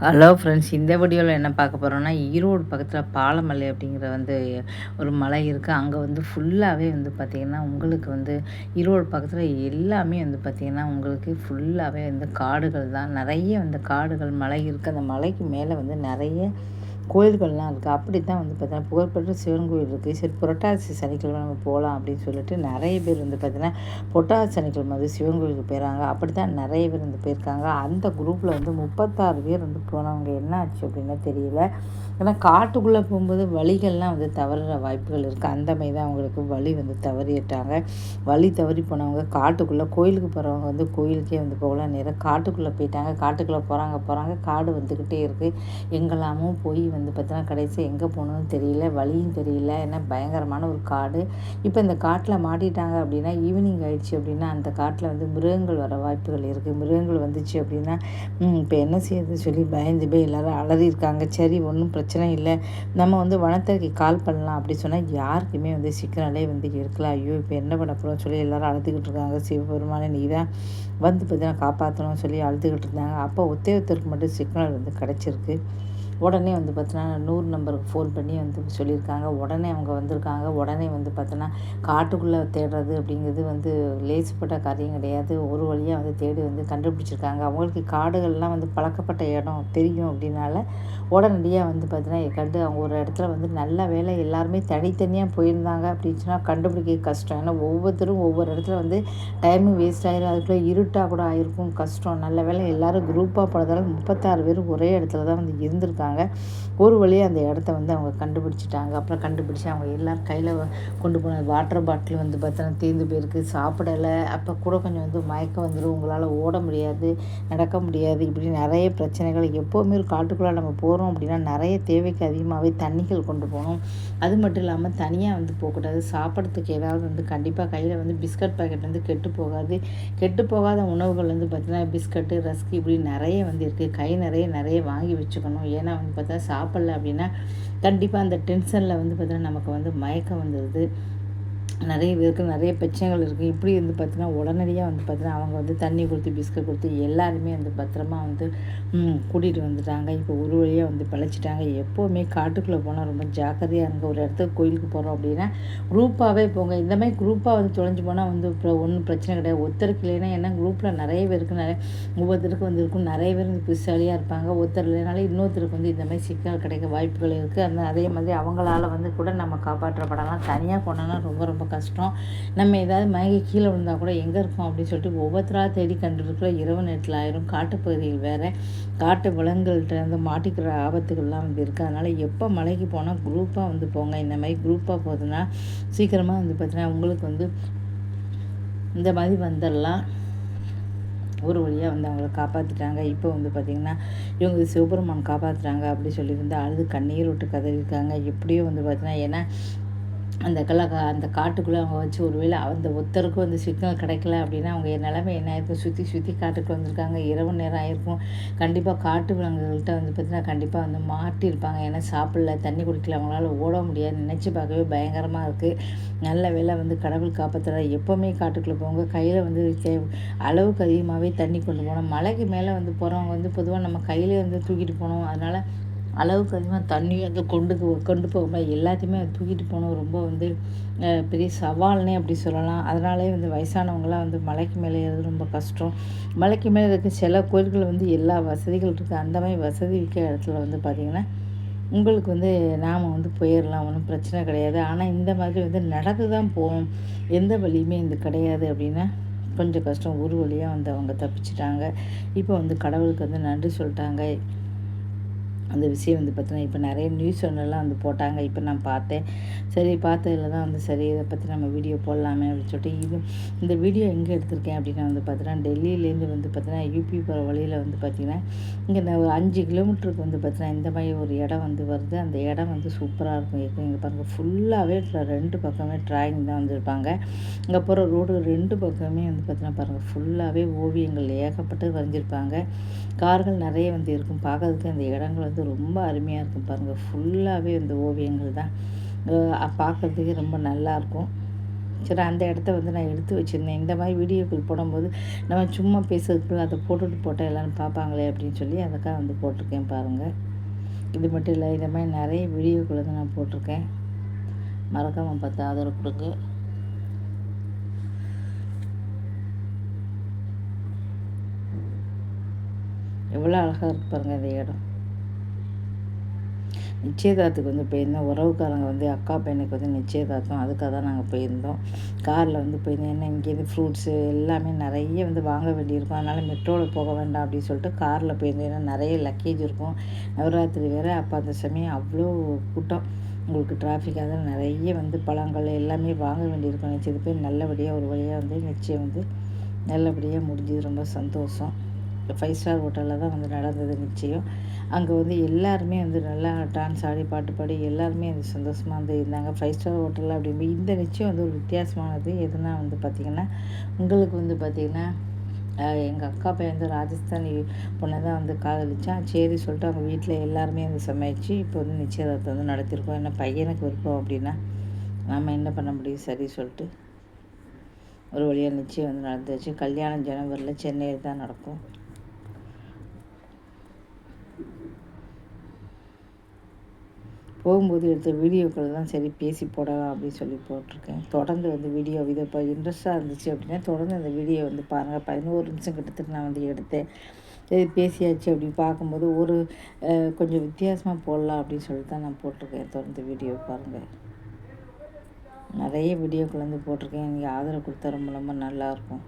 Hello friends இந்த வீடியோவில் என்ன பார்க்க போகிறோன்னா ஈரோடு பக்கத்தில் பாலமலை அப்படிங்கிற வந்து ஒரு மலை இருக்குது அங்கே வந்து ஃபுல்லாகவே வந்து பார்த்திங்கன்னா உங்களுக்கு வந்து ஈரோடு பக்கத்தில் எல்லாமே வந்து பார்த்திங்கன்னா உங்களுக்கு ஃபுல்லாகவே வந்து காடுகள் தான். நிறைய வந்து காடுகள் மலை இருக்குது அந்த மலைக்கு மேலே வந்து நிறைய கோயில்கள்லாம் இருக்குது அப்படி தான் வந்து பார்த்தீங்கன்னா புகழ்பெற்ற சிவன் கோயில் இருக்குது சரி புரட்டாசி சனிக்கிழமை நம்ம போகலாம் அப்படின்னு சொல்லிட்டு நிறைய பேர் வந்து பார்த்திங்கன்னா புரட்டாசி சனிக்கிழமை வந்து சிவன் கோயிலுக்கு போயிறாங்க. அப்படி தான் நிறைய பேர் வந்து போயிருக்காங்க. அந்த குரூப்பில் வந்து முப்பத்தாறு பேர் வந்து போனவங்க என்ன ஆச்சு அப்படின்னா தெரியல. ஏன்னா காட்டுக்குள்ளே போகும்போது வழிகள்லாம் வந்து தவறுற வாய்ப்புகள் இருக்குது அந்த மாதிரி தான் அவங்களுக்கு வழி வந்து தவறிட்டாங்க. வழி தவறி போனவங்க காட்டுக்குள்ளே கோயிலுக்கு போகிறவங்க வந்து கோயிலுக்கே வந்து போகலாம். நேரம் காட்டுக்குள்ளே போயிட்டாங்க. காட்டுக்குள்ளே போகிறாங்க போகிறாங்க காடு வந்துக்கிட்டே இருக்குது எங்கெல்லாமும் போய் வந்து பார்த்தீங்கன்னா கடைசி எங்கே போகணுன்னு தெரியல வழியும் தெரியல. ஏன்னா பயங்கரமான ஒரு காடு. இப்போ இந்த காட்டில் மாட்டிட்டாங்க அப்படின்னா ஈவினிங் ஆயிடுச்சு அப்படின்னா அந்த காட்டில் வந்து மிருகங்கள் வர வாய்ப்புகள் இருக்குது மிருகங்கள் வந்துச்சு அப்படின்னா இப்போ என்ன செய்யறது சொல்லி பயந்து போய் எல்லோரும் அலறியிருக்காங்க. சரி ஒன்றும் பிரச்சனை இல்லை. நம்ம வந்து வனத்திற்கு கால் பண்ணலாம் அப்படி சொன்னால் யாருக்குமே வந்து சிக்கனாலே வந்து இருக்கலாம் ஐயோ இப்போ என்ன பண்ண போகிறோம் சொல்லி எல்லோரும் அழுதுகிட்டு இருக்காங்க. சிவபெருமானே நீ தான் வந்து பார்த்தீங்கன்னா காப்பாற்றணும்னு சொல்லி அழுதுகிட்டு இருந்தாங்க. அப்போ ஒத்தே ஒருத்தருக்கு மட்டும் சிக்னல் வந்து கிடச்சிருக்கு. உடனே வந்து பார்த்தீங்கன்னா நூறு நம்பருக்கு ஃபோன் பண்ணி வந்து சொல்லியிருக்காங்க. உடனே அவங்க வந்திருக்காங்க. உடனே வந்து பார்த்தோன்னா காட்டுக்குள்ளே தேடுறது அப்படிங்கிறது வந்து லேசுப்பட்ட காரியம் கிடையாது. ஒரு வழியாக வந்து தேடி வந்து கண்டுபிடிச்சிருக்காங்க. அவங்களுக்கு காடுகள்லாம் வந்து பழக்கப்பட்ட இடம் தெரியும் அப்படின்னால உடனடியாக வந்து பார்த்தீங்கன்னா கண்டு அவங்க ஒரு இடத்துல வந்து நல்ல வேலை எல்லாருமே தனித்தனியாக போயிருந்தாங்க அப்படின்னு சொன்னால் கண்டுபிடிக்க கஷ்டம். ஏன்னா ஒவ்வொருத்தரும் ஒவ்வொரு இடத்துல வந்து டைமும் வேஸ்ட் ஆகிடும் அதுக்குள்ளே இருட்டாக கூட ஆயிருக்கும். கஷ்டம். நல்ல வேலை எல்லோரும் குரூப்பாக போனதால் முப்பத்தாறு பேர் ஒரே இடத்துல தான் வந்து இருந்திருக்காங்க. இருந்தாங்க ஒரு வழியாக அந்த இடத்த வந்து அவங்க கண்டுபிடிச்சிட்டாங்க. அப்புறம் கண்டுபிடிச்சி அவங்க எல்லோரும் கையில் கொண்டு போன வாட்டர் பாட்டில் வந்து பார்த்தோன்னா தீர்ந்து போயிருக்கு. சாப்பிடலை. அப்போ கூட கொஞ்சம் வந்து மயக்கம் வந்துடும் உங்களால் ஓட முடியாது. நடக்க முடியாது. இப்படி நிறைய பிரச்சனைகள். எப்போவுமே ஒரு காட்டுக்குள்ளே நம்ம போகிறோம் அப்படின்னா நிறைய தேவைக்கு அதிகமாகவே தண்ணிகள் கொண்டு போகணும். அது மட்டும் இல்லாமல் தனியாக வந்து போகக்கூடாது. சாப்பிட்றதுக்கு ஏதாவது வந்து கண்டிப்பாக கையில் வந்து பிஸ்கட் பாக்கெட் வந்து கெட்டு போகாது. கெட்டு போகாத உணவுகள் வந்து பார்த்திங்கன்னா பிஸ்கட்டு ரஸ்க் இப்படி நிறைய வந்து இருக்குது கை நிறைய நிறைய வாங்கி வச்சுக்கணும். ஏன்னா வந்து பார்த்தா சாப்பிட்ல அப்படின்னா கண்டிப்பாக அந்த டென்ஷனில் வந்து பார்த்தீங்கன்னா நமக்கு வந்து மயக்கம் வந்துடுது நிறைய பேருக்கு நிறைய பிரச்சனைகள் இருக்குது இப்படி வந்து பார்த்தீங்கன்னா உடனடியாக வந்து பார்த்தீங்கன்னா அவங்க வந்து தண்ணி கொடுத்து பிஸ்கட் கொடுத்து எல்லாருமே வந்து பத்திரமா வந்து கூட்டிகிட்டு வந்துட்டாங்க. இப்போ ஒரு வழியாக வந்து பிழைச்சிட்டாங்க. எப்போவுமே காட்டுக்குள்ளே போனால் ரொம்ப ஜாக்கிரதையாக இருங்க. ஒரு இடத்துக்கு கோயிலுக்கு போகிறோம் அப்படின்னா குரூப்பாகவே போங்க. இந்த மாதிரி குரூப்பாக வந்து தொலைஞ்சு போனால் வந்து இப்போ ஒன்றும் பிரச்சனை கிடையாது. ஒருத்தருக்கு இல்லைன்னா ஏன்னா குரூப்பில் நிறைய பேருக்கு நிறைய ஒவ்வொருத்தருக்கு வந்து இருக்கும். நிறைய பேர் வந்து புதுசாலியாக இருப்பாங்க. ஒருத்தர் இல்லைனாலும் இன்னொருத்தருக்கு வந்து இந்த மாதிரி சிக்கல் கிடைக்க வாய்ப்புகள் இருக்குது அந்த அதே மாதிரி அவங்களால வந்து கூட நம்ம காப்பாற்றப்படலாம். தனியாக போனோன்னா ரொம்ப ரொம்ப கஷ்டம். நம்ம ஏதாவது மயங்கி கீழே விழுந்தால் கூட எங்கே இருக்கோம் அப்படின்னு சொல்லிட்டு ஒவ்வொருத்தராக தேடி கண்டுருக்கிற இரவு நேரத்தில் ஆயிரும். காட்டுப்பகுதியில் வேறு. காட்டு விலங்குகள்கிட்ட வந்து மாட்டிக்கிற ஆபத்துகள்லாம் வந்து இருக்குது அதனால் எப்போ மலைக்கு போனால் குரூப்பாக வந்து போங்க. இந்த மாதிரி குரூப்பாக போகுதுன்னா சீக்கிரமாக வந்து பார்த்தீங்கன்னா உங்களுக்கு வந்து இந்த மாதிரி வந்துடலாம் ஒரு வழியாக வந்து அவங்கள காப்பாற்றிட்டாங்க இப்போ வந்து பார்த்திங்கன்னா இவங்க சிவபெருமான் காப்பாற்றுறாங்க அப்படி சொல்லி அழுது கண்ணீர் விட்டு கதறியிருக்காங்க. எப்படியோ வந்து பார்த்தீங்கன்னா ஏன்னா அந்த கல அந்த காட்டுக்குள்ளே அவங்க வச்சு ஒரு வேளை அந்த ஒத்தருக்கும் அந்த சிக்னல் கிடைக்கல அப்படின்னா அவங்க நிலமை என்ன ஆயிருக்கும் சுற்றி சுற்றி காட்டுக்கு வந்திருக்காங்க. இரவு நேரம் ஆயிருக்கும். கண்டிப்பாக காட்டு விலங்குகள்கிட்ட வந்து பார்த்திங்கன்னா கண்டிப்பாக வந்து மாட்டியிருப்பாங்க. ஏன்னா சாப்பிடல தண்ணி குடிக்கல அவங்களால ஓட முடியாது நினச்சி பார்க்கவே பயங்கரமாக இருக்குது நல்ல வேலை வந்து கடவுள் காப்பாற்றுறா எப்போவுமே காட்டுக்குள்ளே போங்க. கையில் வந்து அளவுக்கு அதிகமாகவே தண்ணி கொண்டு போகணும். மலைக்கு மேலே வந்து போகிறவங்க வந்து பொதுவாக நம்ம கையில் வந்து தூக்கிட்டு போகணும். அதனால் அளவுக்கு அதிகமாக தண்ணி வந்து கொண்டு கொண்டு போகும்போது எல்லாத்தையுமே தூக்கிட்டு போகணும் ரொம்ப வந்து பெரிய சவால்னே அப்படி சொல்லலாம். அதனாலே வந்து வயசானவங்களாம் வந்து மலைக்கு மேலே ஏறது ரொம்ப கஷ்டம். மலைக்கு மேலே இருக்க சில கோயில்கள் வந்து எல்லா வசதிகள் இருக்குது அந்த மாதிரி வசதி இருக்கிற இடத்துல வந்து பார்த்திங்கன்னா உங்களுக்கு வந்து நாம் வந்து போயிடலாம் ஒன்றும் பிரச்சனை கிடையாது. ஆனால் இந்த மாதிரி வந்து நடந்து தான் போகணும். எந்த வழியுமே இந்த கிடையாது அப்படின்னா கொஞ்சம் கஷ்டம். ஒரு வழியாக வந்து அவங்க தப்பிச்சிட்டாங்க. இப்போ வந்து கடவுளுக்கு வந்து நன்றி சொல்லிட்டாங்க. அந்த விஷயம் வந்து பார்த்தீங்கன்னா இப்போ நிறைய நியூஸ் ஒன்றெல்லாம் வந்து போட்டாங்க. இப்போ நான் பார்த்தேன். சரி பார்த்ததில் தான் வந்து சரி இதை பற்றி நம்ம வீடியோ போடலாமே அப்படின்னு சொல்லிட்டு இது இந்த வீடியோ எங்கே எடுத்திருக்கேன் அப்படின்னா வந்து பார்த்தீங்கன்னா டெல்லியிலேருந்து வந்து பார்த்தீங்கன்னா யூபி போகிற வழியில் வந்து பார்த்திங்கன்னா இங்கே இந்த ஒரு அஞ்சு கிலோமீட்டருக்கு வந்து பார்த்தீங்கன்னா இந்த மாதிரி ஒரு இடம் வந்து வருது. அந்த இடம் வந்து சூப்பராக இருக்கும். இங்கே பாருங்கள் ஃபுல்லாகவே ரெண்டு பக்கமே ட்ராயிங் தான் வந்திருப்பாங்க இங்கே போகிற ரோடு ரெண்டு பக்கமே வந்து பார்த்தீங்கன்னா பாருங்கள் ஃபுல்லாகவே ஓவியங்கள் ஏகப்பட்டு வரைஞ்சிருப்பாங்க. கார்கள் நிறைய வந்து இருக்கும். பார்க்கறதுக்கு அந்த இடங்கள் வந்து ரொம்ப அருமையாக இருக்கும் பாருங்கள் ஃபுல்லாகவே இந்த ஓவியங்கள் தான். பார்க்குறதுக்கே ரொம்ப நல்லாயிருக்கும் சரி அந்த இடத்த வந்து நான் எடுத்து வச்சுருந்தேன். இந்த மாதிரி வீடியோக்கள் போடும்போது நம்ம சும்மா பேசுறதுக்குள்ள அதை போட்டுட்டு போட்டால் எல்லோரும் பார்ப்பாங்களே அப்படின்னு சொல்லி அதுக்காக வந்து போட்டிருக்கேன் பாருங்கள் இது மட்டும் இல்லை இந்த மாதிரி நிறைய வீடியோக்கள் வந்து நான் போட்டிருக்கேன். மறக்காமல் பார்த்து ஆதரவு கொடுங்க. எவ்வளோ அழகாக இருக்கு பாருங்கள் இந்த இடம். நிச்சயதார்த்துக்கு வந்து போயிருந்தோம். உறவுக்காரங்க வந்து அக்கா பையனுக்கு வந்து நிச்சயதார்த்தம். அதுக்காக தான் நாங்கள் போயிருந்தோம். காரில் வந்து போயிருந்தோம். ஏன்னா இங்கேருந்து ஃப்ரூட்ஸு எல்லாமே நிறைய வந்து வாங்க வேண்டியிருக்கும். அதனால் மெட்ரோவில் போக வேண்டாம் அப்படின்னு சொல்லிட்டு காரில் போயிருந்தோம். ஏன்னா நிறைய லக்கேஜ் இருக்கும். நவராத்திரி வேறு. அப்போ அந்த சமயம் அவ்வளோ கூட்டம். உங்களுக்கு டிராஃபிக் அதில் நிறைய வந்து பழங்கள் எல்லாமே வாங்க வேண்டியிருக்கும். நிச்சயத்து போய் நல்லபடியாக ஒரு வழியாக வந்து நிச்சயம் வந்து நல்லபடியாக முடிஞ்சது. ரொம்ப சந்தோஷம். ஃபைவ் ஸ்டார் ஹோட்டலில் தான் வந்து நடந்தது நிச்சயம். அங்கே வந்து எல்லாருமே வந்து நல்லா டான்ஸ் ஆடி பாட்டு பாடி எல்லாருமே வந்து சந்தோஷமாக வந்து இருந்தாங்க. ஃபைவ் ஸ்டார் ஹோட்டலில் அப்படிங்கும்போது இந்த நிச்சயம் வந்து ஒரு வித்தியாசமானது எதுனா வந்து பார்த்திங்கன்னா உங்களுக்கு வந்து பார்த்திங்கன்னா எங்கள் அக்கா பையன் வந்து ராஜஸ்தானி பொண்ணை தான் வந்து காதலிச்சான். சரி சொல்லிட்டு அவங்க வீட்டில் எல்லாருமே வந்து சமைச்சு இப்போ வந்து நிச்சயதார்த்தம் வந்து நடத்திருக்கோம். என்ன பையனுக்கு விருப்பம் அப்படின்னா நம்ம என்ன பண்ண முடியும்? சரி சொல்லிட்டு ஒரு வழியாக நிச்சயம் வந்து நடந்துச்சு. கல்யாணம் ஜனவரியில் சென்னையில் தான் நடக்கும். போகும்போது எடுத்த வீடியோக்களை தான் சரி பேசி போடலாம் அப்படின்னு சொல்லி போட்டிருக்கேன். தொடர்ந்து வந்து வீடியோ இது இப்போ இன்ட்ரெஸ்ட்டாக இருந்துச்சு அப்படின்னா தொடர்ந்து அந்த வீடியோ வந்து பாருங்கள் பதினோரு நிமிஷம் கிட்டத்தட்ட நான் வந்து எடுத்தேன். பேசியாச்சு அப்படி பார்க்கும்போது ஒரு கொஞ்சம் வித்தியாசமாக போடலாம் அப்படின்னு சொல்லி தான் நான் போட்டிருக்கேன். தொடர்ந்து வீடியோ பாருங்கள் நிறைய வீடியோக்கள் வந்து போட்டிருக்கேன். நீங்கள் ஆதரவு கொடுத்தா ரொம்ப ரொம்ப நல்லாயிருக்கும்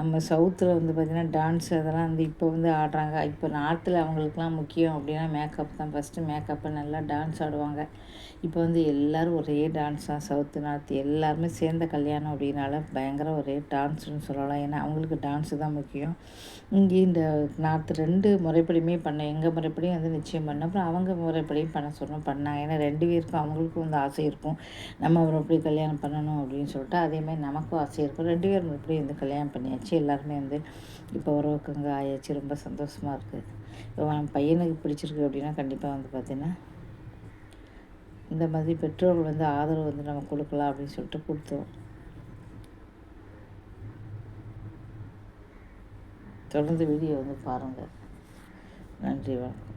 நம்ம சவுத்தில் வந்து பார்த்திங்கன்னா டான்ஸ் அதெல்லாம் வந்து இப்போ வந்து ஆடுறாங்க. இப்போ நார்த்தில் அவங்களுக்குலாம் முக்கியம் அப்படின்னா மேக்கப் தான். ஃபஸ்ட்டு மேக்கப்பை நல்லா டான்ஸ் ஆடுவாங்க. இப்போ வந்து எல்லோரும் ஒரே டான்ஸ் தான் சவுத்து நார்த்து எல்லாருமே சேர்ந்த கல்யாணம் அப்படின்னால பயங்கர ஒரே டான்ஸ்னு சொல்லலாம். ஏன்னா அவங்களுக்கு டான்ஸு தான் முக்கியம். இங்கே இந்த நார்த்து ரெண்டு முறைப்படியுமே பண்ண எங்கள் முறைப்படியும் வந்து நிச்சயம் பண்ண அப்புறம் அவங்க முறைப்படியும் பண்ண சொன்னோம் பண்ணாங்க ஏன்னா ரெண்டு பேருக்கும் அவங்களுக்கும் வந்து ஆசை இருக்கும். நம்ம முறைப்படி கல்யாணம் பண்ணணும் அப்படின்னு சொல்லிட்டு அதே மாதிரி நமக்கும் ஆசை இருக்கும். ரெண்டு பேர் எப்படி வந்து கல்யாணம் பண்ணியாச்சு. ஆச்சு எல்லாருமே வந்து இப்போ உறவுக்குங்க ஆயாச்சு ரொம்ப சந்தோஷமாக இருக்குது இப்போ நம்ம பையனுக்கு பிடிச்சிருக்கு அப்படின்னா கண்டிப்பாக வந்து பார்த்திங்கன்னா இந்த மாதிரி பெற்றோர்கள் வந்து ஆதரவு வந்து நம்ம கொடுக்கலாம் அப்படின்னு சொல்லிட்டு கொடுத்தோம். தொடர்ந்து வீடியோ வந்து பாருங்கள் நன்றி வணக்கம்.